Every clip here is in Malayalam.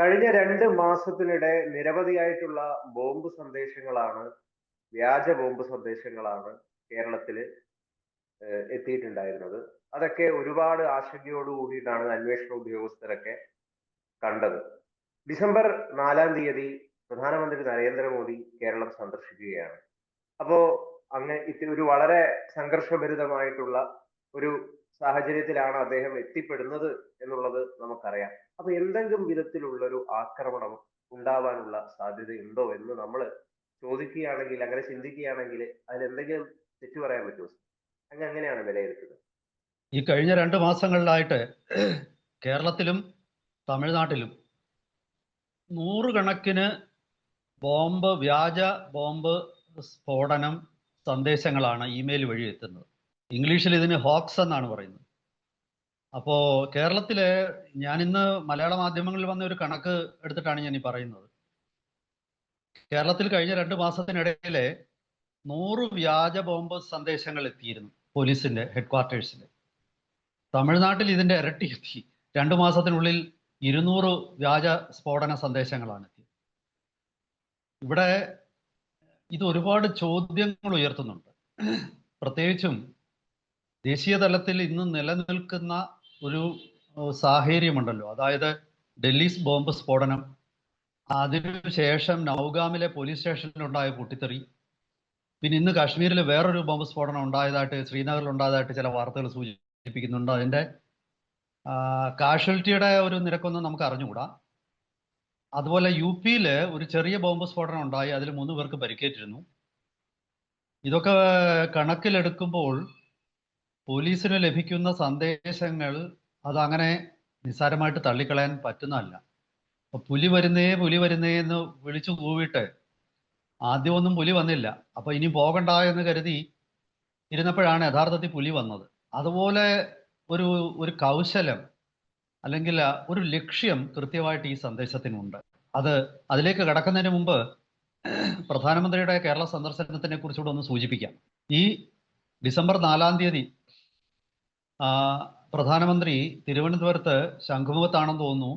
കഴിഞ്ഞ രണ്ട് മാസത്തിനിടെ നിരവധിയായിട്ടുള്ള ബോംബ് സന്ദേശങ്ങളാണ് വ്യാജ ബോംബ് സന്ദേശങ്ങളാണ് കേരളത്തിൽ എത്തിയിട്ടുണ്ടായിരുന്നത്. അതൊക്കെ ഒരുപാട് ആശങ്കയോട് കൂടിയിട്ടാണ് അന്വേഷണ ഉദ്യോഗസ്ഥരൊക്കെ കണ്ടത്. ഡിസംബർ നാലാം തീയതി പ്രധാനമന്ത്രി നരേന്ദ്രമോദി കേരളം സന്ദർശിക്കുകയാണ്. അപ്പോ അങ്ങ് ഒരു വളരെ സംഘർഷഭരിതമായിട്ടുള്ള ഒരു സാഹചര്യത്തിലാണ് അദ്ദേഹം എത്തിപ്പെടുന്നത് എന്നുള്ളത് നമുക്കറിയാം. അപ്പൊ എന്തെങ്കിലും വിധത്തിലുള്ള ഒരു ആക്രമണം ഉണ്ടാവാനുള്ള സാധ്യതയുണ്ടോ എന്ന് നമ്മൾ ചോദിക്കുകയാണെങ്കിൽ അങ്ങനെ ചിന്തിക്കുകയാണെങ്കിൽ അതിലെന്തെങ്കിലും തെറ്റു പറയാൻ പറ്റുമോ? അങ്ങ് അങ്ങനെയാണ് വിലയിരുത്തുന്നത്. ഈ കഴിഞ്ഞ രണ്ട് മാസങ്ങളിലായിട്ട് കേരളത്തിലും തമിഴ്നാട്ടിലും നൂറുകണക്കിന് ബോംബ് വ്യാജ ബോംബ് സ്ഫോടനം സന്ദേശങ്ങളാണ് ഇമെയിൽ വഴി എത്തുന്നത്. ഇംഗ്ലീഷിൽ ഇതിന് ഹോക്സ് എന്നാണ് പറയുന്നത്. അപ്പോൾ കേരളത്തിലെ ഞാൻ ഇന്ന് മലയാള മാധ്യമങ്ങളിൽ വന്ന ഒരു കണക്ക് എടുത്തിട്ടാണ് ഞാൻ ഈ പറയുന്നത്. കേരളത്തിൽ കഴിഞ്ഞ രണ്ട് മാസത്തിനിടയിലെ നൂറ് വ്യാജ ബോംബ് സന്ദേശങ്ങൾ എത്തിയിരുന്നു പോലീസിന്റെ ഹെഡ്ക്വാർട്ടേഴ്സിൽ തമിഴ്നാട്ടിൽ ഇതിന്റെ ഇരട്ടി എത്തി. രണ്ടു മാസത്തിനുള്ളിൽ ഇരുന്നൂറ് വ്യാജ സ്ഫോടന സന്ദേശങ്ങളാണ് എത്തിയത്. ഇവിടെ ഇത് ഒരുപാട് ചോദ്യങ്ങൾ ഉയർത്തുന്നുണ്ട്. പ്രത്യേകിച്ചും ദേശീയ തലത്തിൽ ഇന്ന് നിലനിൽക്കുന്ന ഒരു സാഹചര്യമുണ്ടല്ലോ. അതായത് ഡൽഹി ബോംബ് സ്ഫോടനം അതിനുശേഷം നൗഗാമിലെ പോലീസ് സ്റ്റേഷനിലുണ്ടായ പൊട്ടിത്തെറി പിന്നെ ഇന്ന് കാശ്മീരിൽ വേറൊരു ബോംബ് സ്ഫോടനം ഉണ്ടായതായിട്ട് ശ്രീനഗറിൽ ഉണ്ടായതായിട്ട് ചില വാർത്തകൾ സൂചിപ്പിക്കുന്നുണ്ട്. അതിന്റെ കാഷ്വാലിറ്റിയുടെ ഒരു നിരക്കൊന്നും നമുക്ക് അറിഞ്ഞുകൂടാ. അതുപോലെ യു പിയിൽ ഒരു ചെറിയ ബോംബ് സ്ഫോടനം ഉണ്ടായി അതിൽ മൂന്ന് പേർക്ക് പരിക്കേറ്റിരുന്നു. ഇതൊക്കെ കണക്കിലെടുക്കുമ്പോൾ പോലീസിന് ലഭിക്കുന്ന സന്ദേശങ്ങൾ അതങ്ങനെ നിസ്സാരമായിട്ട് തള്ളിക്കളയാൻ പറ്റുന്നതല്ല. അപ്പൊ പുലി വരുന്നേ പുലി വരുന്നേ എന്ന് വിളിച്ചു കൂവിട്ട് ആദ്യമൊന്നും പുലി വന്നില്ല. അപ്പൊ ഇനി പോകണ്ട എന്ന് കരുതി ഇരുന്നപ്പോഴാണ് യഥാർത്ഥത്തിൽ പുലി വന്നത്. അതുപോലെ ഒരു ഒരു കൗശലം അല്ലെങ്കിൽ ഒരു ലക്ഷ്യം കൃത്യമായിട്ട് ഈ സന്ദേശത്തിനുണ്ട്. അത് അതിലേക്ക് കടക്കുന്നതിന് മുമ്പ് പ്രധാനമന്ത്രിയുടെ കേരള സന്ദർശനത്തിനെ കുറിച്ചുകൂടെ ഒന്ന് സൂചിപ്പിക്കാം. ഈ ഡിസംബർ നാലാം തീയതി പ്രധാനമന്ത്രി തിരുവനന്തപുരത്ത് ശംഖുമുഖത്താണെന്ന് തോന്നുന്നു.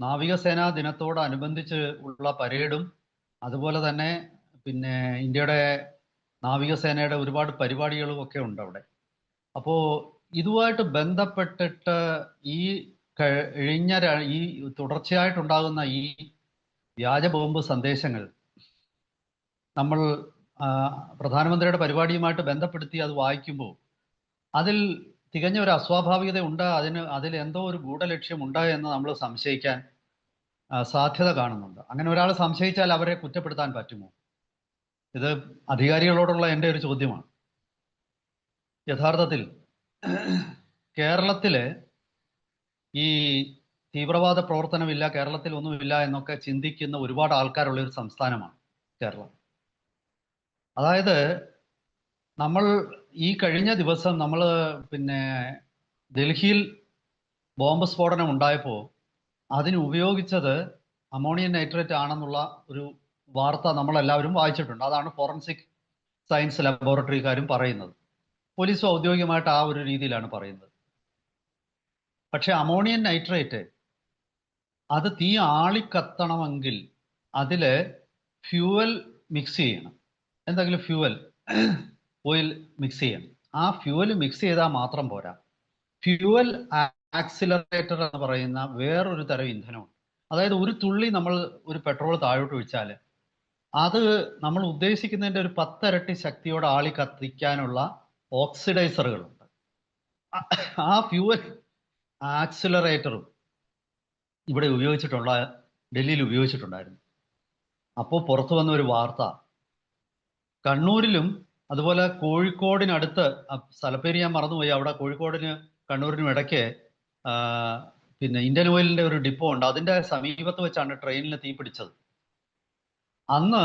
നാവികസേനാ ദിനത്തോടനുബന്ധിച്ച് ഉള്ള പരേഡും അതുപോലെ തന്നെ പിന്നെ ഇന്ത്യയുടെ നാവികസേനയുടെ ഒരുപാട് പരിപാടികളും ഒക്കെ ഉണ്ട് അവിടെ. അപ്പോൾ ഇതുമായിട്ട് ബന്ധപ്പെട്ടിട്ട് ഈ കഴിഞ്ഞ ഈ തുടർച്ചയായിട്ടുണ്ടാകുന്ന ഈ വ്യാജ ബോംബ് സന്ദേശങ്ങൾ നമ്മൾ പ്രധാനമന്ത്രിയുടെ പരിപാടിയുമായിട്ട് ബന്ധപ്പെടുത്തി അത് വായിക്കുമ്പോൾ അതിൽ തികഞ്ഞ ഒരു അസ്വാഭാവികത ഉണ്ട്. അതിന് അതിൽ എന്തോ ഒരു ഗൂഢലക്ഷ്യം ഉണ്ട് എന്ന് നമ്മൾ സംശയിക്കാൻ സാധ്യത കാണുന്നുണ്ട്. അങ്ങനെ ഒരാൾ സംശയിച്ചാൽ അവരെ കുറ്റപ്പെടുത്താൻ പറ്റുമോ? ഇത് അധികാരികളോടുള്ള എന്റെ ഒരു ചോദ്യമാണ്. യഥാർത്ഥത്തിൽ കേരളത്തിലെ ഈ തീവ്രവാദ പ്രവർത്തനമില്ല കേരളത്തിൽ ഒന്നുമില്ല എന്നൊക്കെ ചിന്തിക്കുന്ന ഒരുപാട് ആൾക്കാരുള്ള ഒരു സംസ്ഥാനമാണ് കേരളം. അതായത് നമ്മൾ ഈ കഴിഞ്ഞ ദിവസം നമ്മൾ പിന്നെ ഡൽഹിയിൽ ബോംബ് സ്ഫോടനം ഉണ്ടായപ്പോൾ അതിന് ഉപയോഗിച്ചത് അമോണിയം നൈട്രേറ്റ് ആണെന്നുള്ള ഒരു വാർത്ത നമ്മളെല്ലാവരും വായിച്ചിട്ടുണ്ട്. അതാണ് ഫോറൻസിക് സയൻസ് ലബോറട്ടറിക്കാരും പറയുന്നത്. പോലീസ് ഔദ്യോഗികമായിട്ട് ആ ഒരു രീതിയിലാണ് പറയുന്നത്. പക്ഷെ അമോണിയം നൈട്രേറ്റ് അത് തീ ആളിക്കത്തണമെങ്കിൽ അതിൽ ഫ്യൂവൽ മിക്സ് ചെയ്യണം. എന്തെങ്കിലും ഫ്യൂവൽ ഓയിൽ മിക്സ് ചെയ്യണം ആ ഫ്യൂവൽ മിക്സ് ചെയ്താൽ മാത്രം പോരാ. ഫ്യൂവൽ ആക്സിലറേറ്റർ എന്ന് പറയുന്ന വേറൊരു തരം ഇന്ധനമുണ്ട്. അതായത് ഒരു തുള്ളി നമ്മൾ ഒരു പെട്രോൾ താഴോട്ട് ഒഴിച്ചാൽ അത് നമ്മൾ ഉദ്ദേശിക്കുന്നതിന്റെ ഒരു പത്തരട്ടി ശക്തിയോടെ ആളി കത്തിക്കാനുള്ള ഓക്സിഡൈസറുകളുണ്ട്. ആ ഫ്യൂവൽ ആക്സിലറേറ്ററും ഇവിടെ ഉപയോഗിച്ചിട്ടുള്ള ഡൽഹിയിൽ ഉപയോഗിച്ചിട്ടുണ്ടായിരുന്നു. അപ്പോൾ പുറത്തു വന്ന ഒരു വാർത്ത കണ്ണൂരിലും അതുപോലെ കോഴിക്കോടിനടുത്ത് സ്ഥലപ്പേര് ഞാൻ മറന്നുപോയി അവിടെ കോഴിക്കോടിന് കണ്ണൂരിനും ഇടയ്ക്ക് പിന്നെ ഇന്ത്യൻ ഓയിലിന്റെ ഒരു ഡിപ്പോ ഉണ്ട്. അതിന്റെ സമീപത്ത് വെച്ചാണ് ട്രെയിനിൽ തീ പിടിച്ചത്. അന്ന്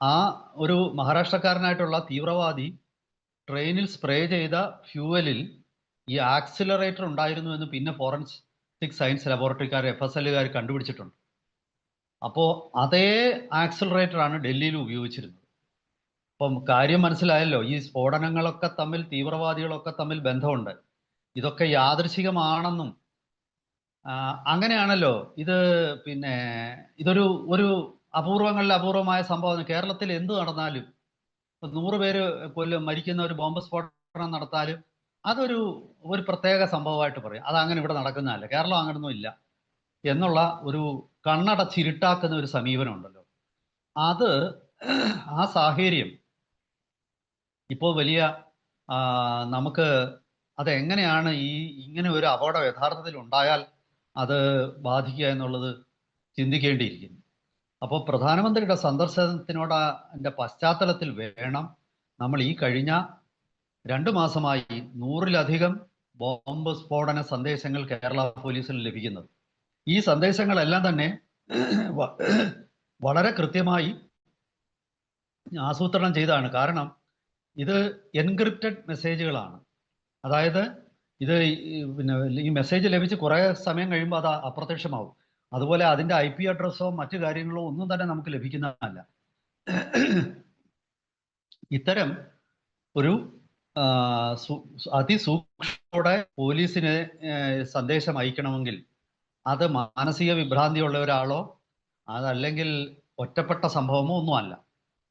ആ ഒരു മഹാരാഷ്ട്രക്കാരനായിട്ടുള്ള തീവ്രവാദി ട്രെയിനിൽ സ്പ്രേ ചെയ്ത ഫ്യൂവലിൽ ഈ ആക്സിലറേറ്റർ ഉണ്ടായിരുന്നു എന്ന് പിന്നെ ഫോറൻസിക് സയൻസ് ലബോറട്ടറിക്കാർ എഫ് എസ് എല്ലുകാർ കണ്ടുപിടിച്ചിട്ടുണ്ട്. അപ്പോൾ അതേ ആക്സിലറേറ്റർ ആണ് ഡൽഹിയിൽ ഉപയോഗിച്ചിരുന്നത്. അപ്പം കാര്യം മനസ്സിലായല്ലോ ഈ സ്ഫോടനങ്ങളൊക്കെ തമ്മിൽ തീവ്രവാദികളൊക്കെ തമ്മിൽ ബന്ധമുണ്ട്. ഇതൊക്കെ യാദൃശികമാണെന്നും അങ്ങനെയാണല്ലോ ഇത് പിന്നെ ഇതൊരു ഒരു അപൂർവങ്ങളിൽ അപൂർവമായ സംഭവം കേരളത്തിൽ എന്ത് നടന്നാലും ഇപ്പൊ നൂറ് പേര് കൊല്ലും മരിക്കുന്ന ഒരു ബോംബ് സ്ഫോടനം നടത്താലും അതൊരു ഒരു പ്രത്യേക സംഭവമായിട്ട് പറയും. അത് അങ്ങനെ ഇവിടെ നടക്കുന്നതല്ല കേരളം അങ്ങനൊന്നും ഇല്ല എന്നുള്ള ഒരു കണ്ണടച്ചിരുട്ടാക്കുന്ന ഒരു സമീപനം ഉണ്ടല്ലോ അത് ആ സാഹചര്യം ഇപ്പോൾ വലിയ നമുക്ക് അതെങ്ങനെയാണ് ഈ ഇങ്ങനെ ഒരു അപകടം യഥാർത്ഥത്തിൽ ഉണ്ടായാൽ അത് ബാധിക്കുക എന്നുള്ളത് ചിന്തിക്കേണ്ടിയിരിക്കുന്നു. അപ്പോൾ പ്രധാനമന്ത്രിയുടെ സന്ദർശനത്തിനോട് എന്റെ പശ്ചാത്തലത്തിൽ വേണം നമ്മൾ ഈ കഴിഞ്ഞ രണ്ട് മാസമായി നൂറിലധികം ബോംബ് സ്ഫോടന സന്ദേശങ്ങൾ കേരള പോലീസിന് ലഭിക്കുന്നത്. ഈ സന്ദേശങ്ങളെല്ലാം തന്നെ വളരെ കൃത്യമായി ആസൂത്രണം ചെയ്താണ് കാരണം ഇത് എൻക്രിപ്റ്റഡ് മെസ്സേജുകളാണ് അതായത് ഇത് പിന്നെ ഈ മെസ്സേജ് ലഭിച്ച് കുറേ സമയം കഴിയുമ്പോൾ അത് അപ്രത്യക്ഷമാവും. അതുപോലെ അതിന്റെ ഐ പി അഡ്രസ്സോ മറ്റു കാര്യങ്ങളോ ഒന്നും തന്നെ നമുക്ക് ലഭിക്കുന്നതല്ല. ഇത്തരം ഒരു അതിസൂക്ഷ്മത്തോടെ പോലീസിന് സന്ദേശം അയക്കണമെങ്കിൽ അത് മാനസിക വിഭ്രാന്തിയുള്ള ഒരാളോ അതല്ലെങ്കിൽ ഒറ്റപ്പെട്ട സംഭവമോ ഒന്നുമല്ല.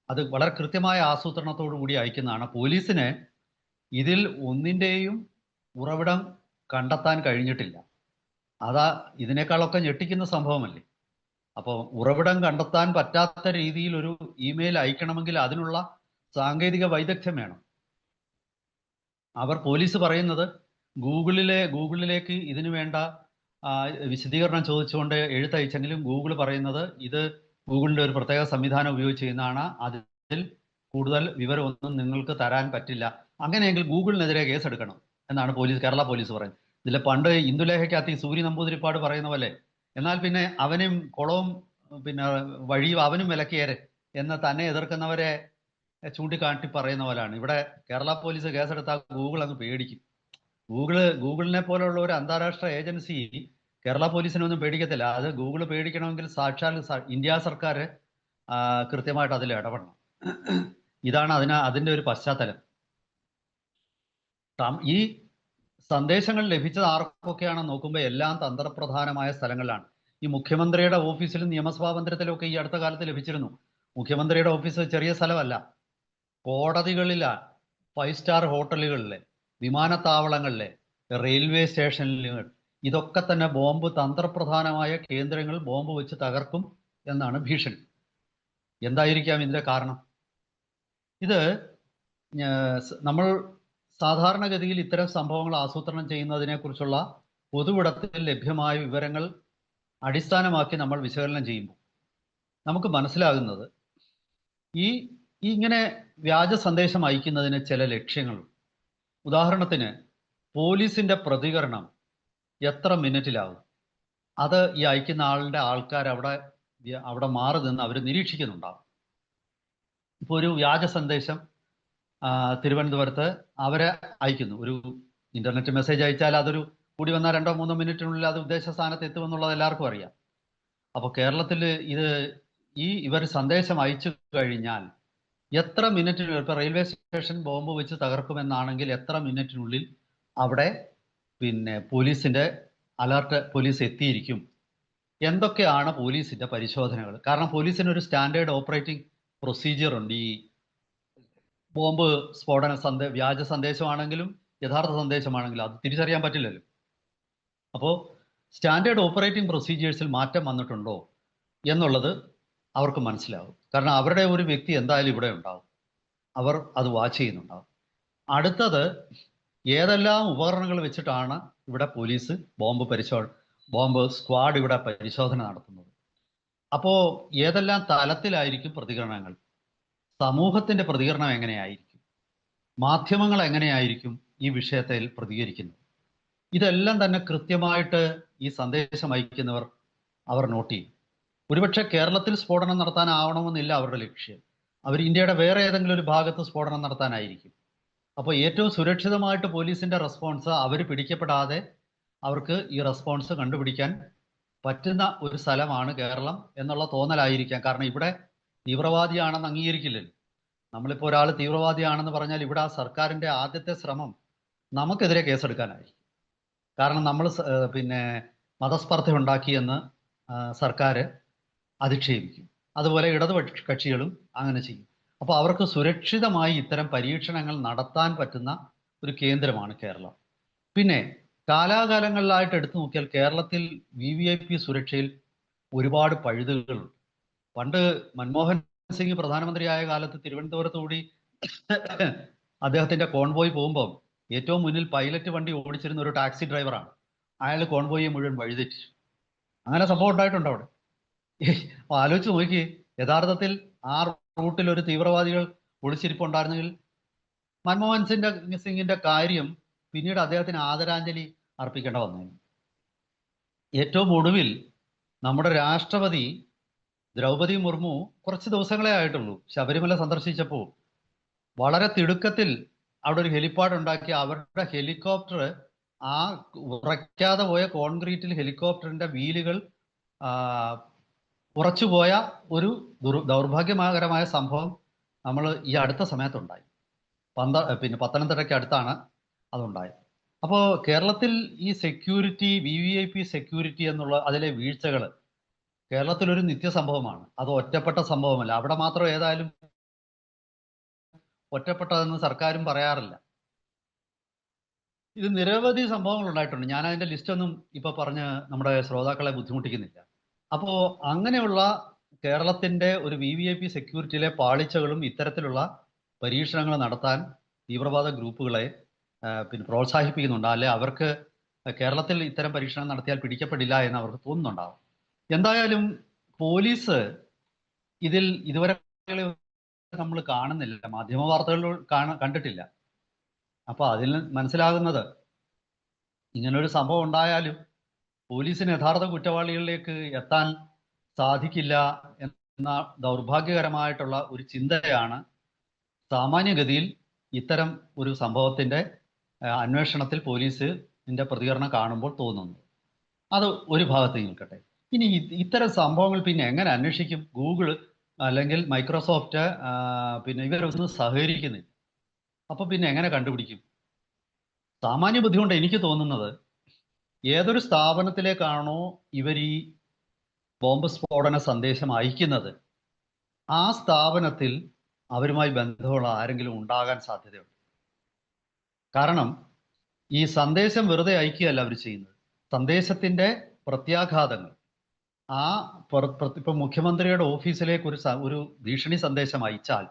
അത് വളരെ കൃത്യമായ ആസൂത്രണത്തോടു കൂടി അയക്കുന്നതാണ്. പോലീസിന് ഇതിൽ ഒന്നിന്റെയും ഉറവിടം കണ്ടെത്താൻ കഴിഞ്ഞിട്ടില്ല. അതാ ഇതിനേക്കാളൊക്കെ ഞെട്ടിക്കുന്ന സംഭവമല്ലേ? അപ്പോൾ ഉറവിടം കണ്ടെത്താൻ പറ്റാത്ത രീതിയിൽ ഒരു ഇമെയിൽ അയക്കണമെങ്കിൽ അതിനുള്ള സാങ്കേതിക വൈദഗ്ധ്യം വേണം. അവർ പോലീസ് പറയുന്നത് ഗൂഗിളിലെ ഗൂഗിളിലേക്ക് ഇതിനു വേണ്ട വിശദീകരണം ചോദിച്ചുകൊണ്ട് എഴുത്തയച്ചെങ്കിലും ഗൂഗിൾ പറയുന്നത് ഇത് ഗൂഗിളിന്റെ ഒരു പ്രത്യേക സംവിധാനം ഉപയോഗിച്ച് ചെയ്യുന്നതാണ് അതിൽ കൂടുതൽ വിവരമൊന്നും നിങ്ങൾക്ക് തരാൻ പറ്റില്ല. അങ്ങനെയെങ്കിൽ ഗൂഗിളിനെതിരെ കേസെടുക്കണം എന്നാണ് പോലീസ് കേരള പോലീസ് പറയുന്നത്. ഇതിൽ പണ്ട് ഇന്ദുലേഖയ്ക്കകത്ത് ഈ സൂര്യ നമ്പൂതിരിപ്പാട് പറയുന്ന പോലെ എന്നാൽ പിന്നെ അവനും കുളവും പിന്നെ വഴിയും അവനും വിലക്കിയേരെ എന്ന് തന്നെ എതിർക്കുന്നവരെ ചൂണ്ടിക്കാട്ടി പറയുന്ന പോലെയാണ് ഇവിടെ കേരള പോലീസ് കേസെടുത്താൽ ഗൂഗിൾ അങ്ങ് പേടിക്കും. ഗൂഗിൾ ഗൂഗിളിനെ പോലുള്ള ഒരു അന്താരാഷ്ട്ര ഏജൻസി കേരള പോലീസിനെ ഒന്നും പേടിക്കത്തില്ല. അത് ഗൂഗിൾ പേടിക്കണമെങ്കിൽ സാക്ഷാൽ ഇന്ത്യ സർക്കാർ കൃത്യമായിട്ട് അതിൽ ഇടപെടണം. ഇതാണ് അതിന് അതിന്റെ ഒരു പശ്ചാത്തലം. ഈ സന്ദേശങ്ങൾ ലഭിച്ചത് ആർക്കൊക്കെയാണ് നോക്കുമ്പോൾ എല്ലാം തന്ത്രപ്രധാനമായ സ്ഥലങ്ങളിലാണ്. ഈ മുഖ്യമന്ത്രിയുടെ ഓഫീസിലും ഒക്കെ ഈ അടുത്ത കാലത്ത് ലഭിച്ചിരുന്നു. മുഖ്യമന്ത്രിയുടെ ഓഫീസ് ചെറിയ സ്ഥലമല്ല. കോടതികളിലെ ഫൈവ് സ്റ്റാർ ഹോട്ടലുകളിലെ വിമാനത്താവളങ്ങളിലെ റെയിൽവേ സ്റ്റേഷനുകൾ ഇതൊക്കെ തന്നെ ബോംബ് തന്ത്രപ്രധാനമായ കേന്ദ്രങ്ങൾ ബോംബ് വെച്ച് തകർക്കും എന്നാണ് ഭീഷണി. എന്തായിരിക്കാം ഇതിന്റെ കാരണം? ഇത് നമ്മൾ സാധാരണഗതിയിൽ ഇത്തരം സംഭവങ്ങൾ ആസൂത്രണം ചെയ്യുന്നതിനെക്കുറിച്ചുള്ള പൊതുവിടത്തിൽ ലഭ്യമായ വിവരങ്ങൾ അടിസ്ഥാനമാക്കി നമ്മൾ വിശകലനം ചെയ്യുമ്പോൾ നമുക്ക് മനസ്സിലാകുന്നത് ഈ ഇങ്ങനെ വ്യാജ സന്ദേശം അയക്കുന്നതിന് ചില ലക്ഷ്യങ്ങളുണ്ട്. ഉദാഹരണത്തിന് പോലീസിന്റെ പ്രതികരണം എത്ര മിനിറ്റിലാവും? അത് ഈ അയക്കുന്ന ആളുടെ ആൾക്കാർ അവിടെ അവിടെ മാറി നിന്ന് അവർ നിരീക്ഷിക്കുന്നുണ്ടാവും. ഇപ്പോൾ ഒരു വ്യാജ സന്ദേശം തിരുവനന്തപുരത്ത് അവരെ അയക്കുന്നു. ഒരു ഇന്റർനെറ്റ് മെസ്സേജ് അയച്ചാൽ അതൊരു കൂടി വന്നാൽ രണ്ടോ മൂന്നോ മിനിറ്റിനുള്ളിൽ അത് ഉദ്ദേശ സ്ഥാനത്ത് എത്തുമെന്നുള്ളത് എല്ലാവർക്കും അറിയാം. അപ്പോൾ കേരളത്തിൽ ഇത് ഈ ഇവർ സന്ദേശം അയച്ചു കഴിഞ്ഞാൽ എത്ര മിനിറ്റിനുള്ളിൽ ഇപ്പൊ റെയിൽവേ സ്റ്റേഷൻ ബോംബ് വെച്ച് തകർക്കുമെന്നാണെങ്കിൽ എത്ര മിനിറ്റിനുള്ളിൽ അവിടെ പിന്നെ പോലീസിന്റെ അലർട്ട് പോലീസ് എത്തിയിരിക്കും. എന്തൊക്കെയാണ് പോലീസിന്റെ പരിശോധനകൾ? കാരണം പോലീസിന് ഒരു സ്റ്റാൻഡേർഡ് ഓപ്പറേറ്റിംഗ് പ്രൊസീജിയർ ഉണ്ട്. ഈ ബോംബ് സ്ഫോടന സന്ദേ വ്യാജ സന്ദേശമാണെങ്കിലും യഥാർത്ഥ സന്ദേശമാണെങ്കിലും അത് തിരിച്ചറിയാൻ പറ്റില്ലല്ലോ. അപ്പോൾ സ്റ്റാൻഡേർഡ് ഓപ്പറേറ്റിംഗ് പ്രൊസീജിയേഴ്സിൽ മാറ്റം വന്നിട്ടുണ്ടോ എന്നുള്ളത് അവർക്ക് മനസ്സിലാവും. കാരണം അവരുടെ ഒരു വ്യക്തി എന്തായാലും ഇവിടെ ഉണ്ടാവും. അവർ അത് വാച്ച് ചെയ്യുന്നുണ്ടാവും. അടുത്തത് ഏതെല്ലാം ഉപകരണങ്ങൾ വെച്ചിട്ടാണ് ഇവിടെ പോലീസ് ബോംബ് പരിശോ ബോംബ് സ്ക്വാഡ് ഇവിടെ പരിശോധന നടത്തുന്നത്? അപ്പോൾ ഏതെല്ലാം തലത്തിലായിരിക്കും പ്രതികരണങ്ങൾ? സമൂഹത്തിന്റെ പ്രതികരണം എങ്ങനെയായിരിക്കും? മാധ്യമങ്ങൾ എങ്ങനെയായിരിക്കും ഈ വിഷയത്തിൽ പ്രതികരിക്കുന്നത്? ഇതെല്ലാം തന്നെ കൃത്യമായിട്ട് ഈ സന്ദേശം അയക്കുന്നവർ അവർ നോട്ട് ചെയ്യും. ഒരുപക്ഷെ കേരളത്തിൽ സ്ഫോടനം നടത്താനാവണമെന്നില്ല അവരുടെ ലക്ഷ്യം. അവർ ഇന്ത്യയുടെ വേറെ ഏതെങ്കിലും ഒരു ഭാഗത്ത് സ്ഫോടനം നടത്താനായിരിക്കും. അപ്പോൾ ഏറ്റവും സുരക്ഷിതമായിട്ട് പോലീസിന്റെ റെസ്പോൺസ് അവർ പിടിക്കപ്പെടാതെ അവർക്ക് ഈ റെസ്പോൺസ് കണ്ടുപിടിക്കാൻ പറ്റുന്ന ഒരു സ്ഥലമാണ് കേരളം എന്നുള്ള തോന്നലായിരിക്കാം. കാരണം ഇവിടെ തീവ്രവാദിയാണെന്ന് അംഗീകരിക്കില്ലല്ലോ നമ്മളിപ്പോൾ ഒരാൾ തീവ്രവാദിയാണെന്ന് പറഞ്ഞാൽ ഇവിടെ ആ സർക്കാരിന്റെ ആദ്യത്തെ ശ്രമം നമുക്കെതിരെ കേസെടുക്കാനായി. കാരണം നമ്മൾ പിന്നെ മതസ്പർദ്ധ ഉണ്ടാക്കിയെന്ന് സർക്കാർ അധിക്ഷേപിക്കും. അതുപോലെ ഇടതുപക്ഷ കക്ഷികളും അങ്ങനെ ചെയ്യും. അപ്പോൾ അവർക്ക് സുരക്ഷിതമായി ഇത്തരം പരീക്ഷണങ്ങൾ നടത്താൻ പറ്റുന്ന ഒരു കേന്ദ്രമാണ് കേരളം. പിന്നെ കാലാകാലങ്ങളിലായിട്ട് എടുത്തു നോക്കിയാൽ കേരളത്തിൽ വി വി ഐ പി സുരക്ഷയിൽ ഒരുപാട് പഴുതുകളുണ്ട്. പണ്ട് മൻമോഹൻ സിംഗ് പ്രധാനമന്ത്രിയായ കാലത്ത് തിരുവനന്തപുരത്ത് കൂടി അദ്ദേഹത്തിന്റെ കോൺവോയ് പോകുമ്പോൾ ഏറ്റവും മുന്നിൽ പൈലറ്റ് വണ്ടി ഓടിച്ചിരുന്ന ഒരു ടാക്സി ഡ്രൈവറാണ്. അയാൾ കോൺവോയെ മുഴുവൻ വഴിതെറ്റിച്ചു. അങ്ങനെ സംഭവം ഉണ്ടായിട്ടുണ്ട് അവിടെ ആലോചിച്ച് നോക്കി യഥാർത്ഥത്തിൽ ആ റൂട്ടിൽ ഒരു തീവ്രവാദികൾ ഒളിച്ചിരിപ്പുണ്ടായിരുന്നെങ്കിൽ മൻമോഹൻ സിംഗ് സിംഗിന്റെ കാര്യം പിന്നീട് അദ്ദേഹത്തിന് ആദരാഞ്ജലി അർപ്പിക്കേണ്ട വന്നു ഏറ്റവും ഒടുവിൽ നമ്മുടെ രാഷ്ട്രപതി ദ്രൗപതി മുർമു കുറച്ച് ദിവസങ്ങളെ ആയിട്ടുള്ളൂ ശബരിമല സന്ദർശിച്ചപ്പോൾ വളരെ തിടുക്കത്തിൽ അവിടെ ഒരു ഹെലിപ്പാഡ് ഉണ്ടാക്കി അവരുടെ ഹെലികോപ്റ്റർ ആ ഉറയ്ക്കാതെ പോയ കോൺക്രീറ്റിൽ ഹെലികോപ്റ്ററിന്റെ വീലുകൾ ഉറച്ചുപോയ ഒരു ദുർ ദൗർഭാഗ്യകരമായ സംഭവം നമ്മൾ ഈ അടുത്ത സമയത്തുണ്ടായി. പന്ത പിന്നെ പത്തനംതിട്ടയ്ക്ക് അടുത്താണ് അതുണ്ടായത്. അപ്പോൾ കേരളത്തിൽ ഈ security V V I P security എന്നുള്ള അതിലെ വീഴ്ചകൾ കേരളത്തിലൊരു നിത്യസംഭവമാണ്. അത് ഒറ്റപ്പെട്ട സംഭവമല്ല. അവിടെ മാത്രം ഏതായാലും ഒറ്റപ്പെട്ടതെന്ന് സർക്കാരും പറയാറില്ല. ഇത് നിരവധി സംഭവങ്ങൾ ഉണ്ടായിട്ടുണ്ട്. ഞാൻ അതിന്റെ ലിസ്റ്റ് ഒന്നും ഇപ്പൊ പറഞ്ഞ് നമ്മുടെ ശ്രോതാക്കളെ ബുദ്ധിമുട്ടിക്കുന്നില്ല. അപ്പോ അങ്ങനെയുള്ള കേരളത്തിന്റെ ഒരു വി വി ഐ പി സെക്യൂരിറ്റിയിലെ പാളിച്ചകളും ഇത്തരത്തിലുള്ള പരീക്ഷണങ്ങൾ നടത്താൻ തീവ്രവാദ ഗ്രൂപ്പുകളെ പിന്നെ പ്രോത്സാഹിപ്പിക്കുന്നുണ്ട്. അല്ലെ അവർക്ക് കേരളത്തിൽ ഇത്തരം പരീക്ഷണം നടത്തിയാൽ പിടിക്കപ്പെടില്ല എന്ന് അവർക്ക് തോന്നുന്നുണ്ടാവും. എന്തായാലും പോലീസ് ഇതിൽ ഇതുവരെ നമ്മൾ കാണുന്നില്ല. മാധ്യമ വാർത്തകളിൽ കാണ കണ്ടിട്ടില്ല. അപ്പൊ അതിൽ മനസ്സിലാകുന്നത് ഇങ്ങനൊരു സംഭവം ഉണ്ടായാലും പോലീസിന് യഥാർത്ഥ കുറ്റവാളികളിലേക്ക് എത്താൻ സാധിക്കില്ല എന്ന ദൗർഭാഗ്യകരമായിട്ടുള്ള ഒരു ചിന്തയാണ് സാമാന്യഗതിയിൽ ഇത്തരം ഒരു സംഭവത്തിന്റെ അന്വേഷണത്തിൽ പോലീസ് പോലീസിന്റെ പ്രതികരണം കാണുമ്പോൾ തോന്നുന്നത് അത് ഒരു ഭാഗത്ത് നിൽക്കട്ടെ. ഇനി ഇത്തരം സംഭവങ്ങൾ പിന്നെ എങ്ങനെ അന്വേഷിക്കും? ഗൂഗിൾ അല്ലെങ്കിൽ മൈക്രോസോഫ്റ്റ് പിന്നെ ഇവരൊന്നും സഹകരിക്കുന്നില്ല. അപ്പൊ പിന്നെ എങ്ങനെ കണ്ടുപിടിക്കും? സാമാന്യ ബുദ്ധി കൊണ്ട് എനിക്ക് തോന്നുന്നത് ഏതൊരു സ്ഥാപനത്തിലേക്കാണോ ഇവർ ഈ ബോംബ് സ്ഫോടന സന്ദേശം അയക്കുന്നത്? ആ സ്ഥാപനത്തിൽ അവരുമായി ബന്ധമുള്ള ആരെങ്കിലും ഉണ്ടാകാൻ സാധ്യതയുണ്ട്. കാരണം ഈ സന്ദേശം വെറുതെ അയക്കുകയല്ല അവർ ചെയ്യുന്നത്. സന്ദേശത്തിന്റെ പ്രത്യാഘാതങ്ങൾ. ആ ഇപ്പൊ മുഖ്യമന്ത്രിയുടെ ഓഫീസിലേക്ക് ഒരു ഒരു ഭീഷണി സന്ദേശം അയച്ചാൽ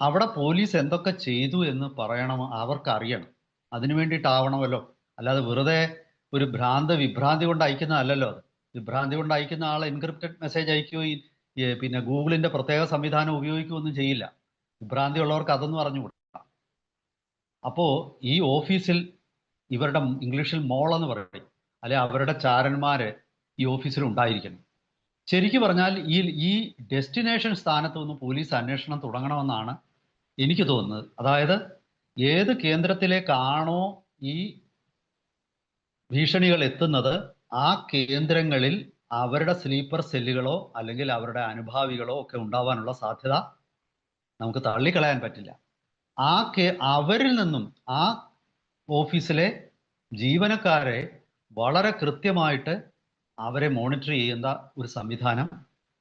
അവിടെ പോലീസ് എന്തൊക്കെ ചെയ്തു എന്ന് പറയണം അവർക്ക് അറിയണം അതിനു വേണ്ടിയിട്ടാവണമല്ലോ. അല്ലാതെ വെറുതെ ഒരു ഭ്രാന്ത വിഭ്രാന്തി കൊണ്ട് അയക്കുന്നതല്ലല്ലോ. അത് വിഭ്രാന്തി കൊണ്ട് അയക്കുന്ന ആൾ എൻക്രിപ്റ്റഡ് മെസ്സേജ് അയക്കുകയും പിന്നെ ഗൂഗിളിന്റെ പ്രത്യേക സംവിധാനം ഉപയോഗിക്കുകയൊന്നും ചെയ്യില്ല. വിഭ്രാന്തി ഉള്ളവർക്ക് അതൊന്നും അറിഞ്ഞുകൂടാ അപ്പോൾ ഈ ഓഫീസിൽ ഇവരുടെ ഇംഗ്ലീഷിൽ മോളെന്ന് പറയും. അല്ലെ അവരുടെ ചാരന്മാര് ഈ ഓഫീസിൽ ഉണ്ടായിരിക്കണം. ശരിക്കും പറഞ്ഞാൽ ഈ ഈ ഡെസ്റ്റിനേഷൻ സ്ഥാനത്ത് നിന്ന് പോലീസ് അന്വേഷണം തുടങ്ങണമെന്നാണ് എനിക്ക് തോന്നുന്നത്. അതായത് ഏത് കേന്ദ്രത്തിലേക്കാണോ ഈ ഭീഷണികൾ എത്തുന്നത് ആ കേന്ദ്രങ്ങളിൽ അവരുടെ സ്ലീപ്പർ സെല്ലുകളോ അല്ലെങ്കിൽ അവരുടെ അനുഭാവികളോ ഒക്കെ ഉണ്ടാവാനുള്ള സാധ്യത നമുക്ക് തള്ളിക്കളയാൻ പറ്റില്ല. ആ കേ അവരിൽ നിന്നും ആ ഓഫീസിലെ ജീവനക്കാരെ വളരെ കൃത്യമായിട്ട് അവരെ മോണിറ്റർ ചെയ്യുന്ന ഒരു സംവിധാനം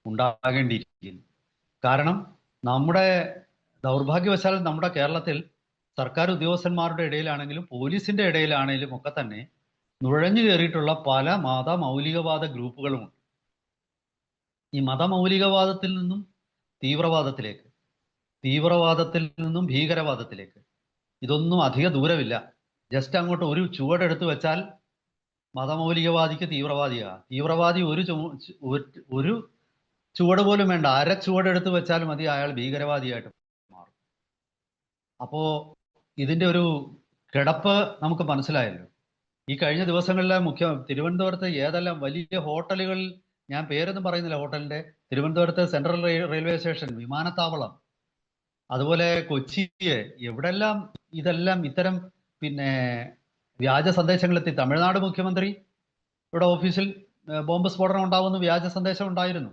ഉണ്ടാകേണ്ടിയിരിക്കുന്നു. കാരണം നമ്മുടെ ദൗർഭാഗ്യവശാൽ നമ്മുടെ കേരളത്തിൽ സർക്കാർ ഉദ്യോഗസ്ഥന്മാരുടെ ഇടയിലാണെങ്കിലും പോലീസിന്റെ ഇടയിലാണെങ്കിലും ഒക്കെ തന്നെ നുഴഞ്ഞു കയറിയിട്ടുള്ള പല മത മൗലികവാദ ഗ്രൂപ്പുകളുമുണ്ട്. ഈ മതമൗലികവാദത്തിൽ നിന്നും തീവ്രവാദത്തിലേക്ക് തീവ്രവാദത്തിൽ നിന്നും ഭീകരവാദത്തിലേക്ക്. ഇതൊന്നും അധിക ദൂരമില്ല. ജസ്റ്റ് അങ്ങോട്ട് ഒരു ചുവടെടുത്ത് വെച്ചാൽ മതമൗലികവാദിക്ക് തീവ്രവാദിയാണ് തീവ്രവാദി ഒരു ഒരു ചുവട് പോലും വേണ്ട. അര ചുവടെടുത്ത് വെച്ചാൽ മതി അയാൾ ഭീകരവാദിയായിട്ട് മാറും. അപ്പോ ഇതിന്റെ ഒരു കിടപ്പ് നമുക്ക് മനസ്സിലായല്ലോ. ഈ കഴിഞ്ഞ ദിവസങ്ങളിലെ മുഖ്യ തിരുവനന്തപുരത്ത് ഏതെല്ലാം വലിയ ഹോട്ടലുകളിൽ ഞാൻ പേരൊന്നും പറയുന്നില്ല ഹോട്ടലിന്റെ തിരുവനന്തപുരത്ത് സെൻട്രൽ റെയിൽവേ സ്റ്റേഷൻ വിമാനത്താവളം അതുപോലെ കൊച്ചിയെ എവിടെല്ലാം ഇതെല്ലാം ഇത്തരം പിന്നെ വ്യാജ സന്ദേശങ്ങളെത്തി. തമിഴ്നാട് മുഖ്യമന്ത്രി ഇവിടെ ഓഫീസിൽ ബോംബ് സ്ഫോടനം ഉണ്ടാവുന്ന വ്യാജ സന്ദേശം ഉണ്ടായിരുന്നു.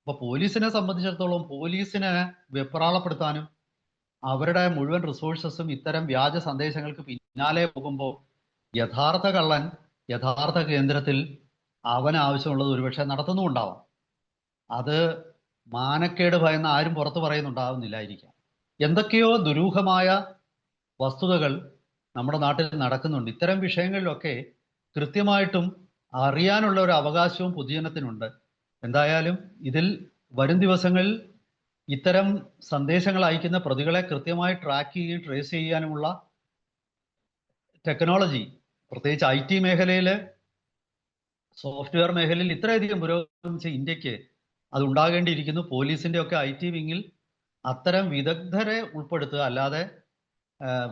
അപ്പൊ പോലീസിനെ സംബന്ധിച്ചിടത്തോളം പോലീസിനെ വെപ്രാളപ്പെടുത്താനും അവരുടെ മുഴുവൻ റിസോഴ്സസും ഇത്തരം വ്യാജ സന്ദേശങ്ങൾക്ക് പിന്നാലെ പോകുമ്പോൾ യഥാർത്ഥ കള്ളൻ യഥാർത്ഥ കേന്ദ്രത്തിൽ അവന് ആവശ്യമുള്ളത് ഒരുപക്ഷെ നടത്തുന്നുമുണ്ടാവാം. അത് മാനക്കേട് ഭയന്ന് ആരും പുറത്ത് പറയുന്നുണ്ടാവുന്നില്ലായിരിക്കാം. എന്തൊക്കെയോ ദുരൂഹമായ വസ്തുതകൾ നമ്മുടെ നാട്ടിൽ നടക്കുന്നുണ്ട്. ഇത്തരം വിഷയങ്ങളിലൊക്കെ കൃത്യമായിട്ടും അറിയാനുള്ള ഒരു അവകാശവും പൊതുജനത്തിനുണ്ട്. എന്തായാലും ഇതിൽ വരും ദിവസങ്ങളിൽ ഇത്തരം സന്ദേശങ്ങൾ അയക്കുന്ന പ്രതികളെ കൃത്യമായി ട്രാക്ക് ചെയ്യുകയും ട്രേസ് ചെയ്യാനുമുള്ള ടെക്നോളജി പ്രത്യേകിച്ച് ഐ ടി മേഖലയിൽ സോഫ്റ്റ്വെയർ മേഖലയിൽ ഇത്രയധികം പുരോഗമിച്ച ഇന്ത്യയ്ക്ക് അത് ഉണ്ടാകേണ്ടിയിരിക്കുന്നു. പോലീസിന്റെ ഒക്കെ ഐ ടി വിങ്ങിൽ അത്തരം വിദഗ്ധരെ ഉൾപ്പെടുത്തുക അല്ലാതെ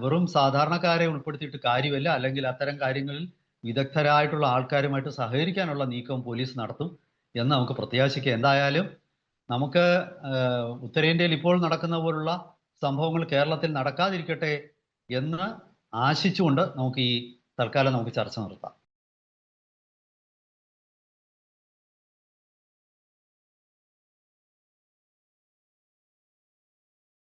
വെറും സാധാരണക്കാരെ ഉൾപ്പെടുത്തിയിട്ട് കാര്യമല്ല. അല്ലെങ്കിൽ അത്തരം കാര്യങ്ങളിൽ വിദഗ്ധരായിട്ടുള്ള ആൾക്കാരുമായിട്ട് സഹകരിക്കാനുള്ള നീക്കം പോലീസ് നടത്തും എന്ന് നമുക്ക് പ്രത്യാശിക്കാം. എന്തായാലും നമുക്ക് ഉത്തരേന്ത്യയിൽ ഇപ്പോൾ നടക്കുന്ന പോലുള്ള സംഭവങ്ങൾ കേരളത്തിൽ നടക്കാതിരിക്കട്ടെ എന്ന് ആശിച്ചുകൊണ്ട് നമുക്ക് ഈ തൽക്കാലം നമുക്ക് ചർച്ച നിർത്താം.